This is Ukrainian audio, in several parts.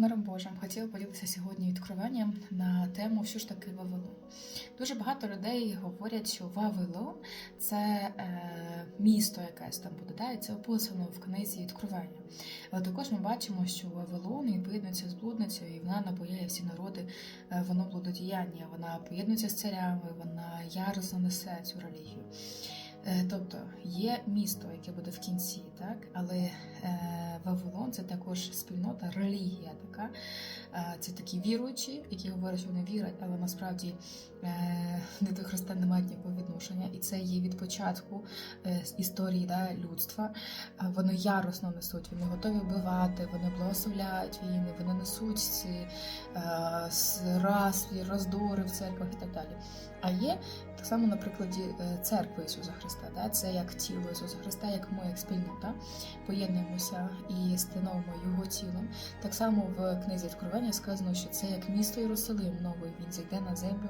миром Божим хотіла поділитися сьогодні відкриванням на тему, що ж таке Вавилон. Дуже багато людей говорять, що Вавилон це е, місто якесь там буде, да? і це описано в книзі відкривання. Але також ми бачимо, що Вавилон поєднується з блудницею, і вона напояє всі народи, е, воно блудодіяння, вона поєднується з царями, вона яростно несе цю релігію. Е, Тобто є місто, яке буде в кінці, так але е, Вавилон це також спільнота, релігія така. Е, це такі віруючі, які говорять, що вони вірять, але насправді е, не до Христа не мають ніякого відношення. І це є від початку е, історії да, людства. Вони яростно несуть, вони готові вбивати, вони благословляють війни, вони несуть ці е, роздори в церквах і так далі. А є так само на прикладі церкви Ісуса Христа. Да? Це як тіло Ісуса Христа, як ми, як спільнота, поєднуємося і становимо його тілом. Так само в книзі Відкривання сказано, що це як місто Єрусалим новий, він зайде на землю,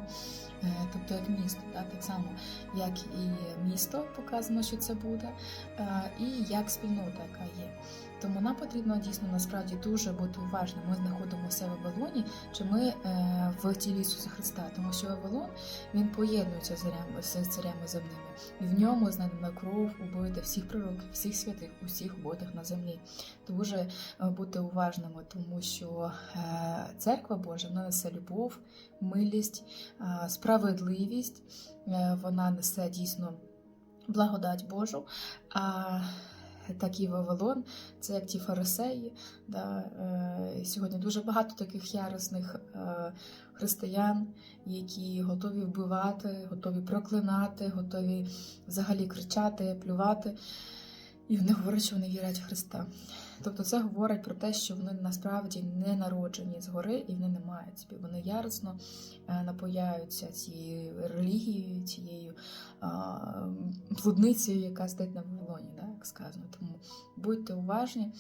е, тобто як місто, так само, як і місто показано, що це буде, е, і як спільнота, яка є. Тому нам потрібно дійсно насправді дуже бути уважним. Ми знаходимося в Вавилоні, чи ми е, в тілі Ісуса Христа, тому що Вавилон він поєднується з царями, земними, і в ньому знайдена кров убити всіх пророків, всіх святих, усіх убитих на землі. Дуже е, бути уважними, тому що церква Божа несе любов, милість, справедливість, вона несе дійсно благодать Божу. А такий Вавилон, це як ті фарисеї. Да, е, сьогодні дуже багато таких яростних е, християн, які готові вбивати, готові проклинати, готові взагалі кричати, плювати. І вони говорять, що вони вірять в Христа. Тобто це говорить про те, що вони насправді не народжені згори і вони не мають собі. Вони яростно е, напояються цією релігією, цією блудницею, яка стоїть на Вавилоні, так сказано. Тому будьте уважні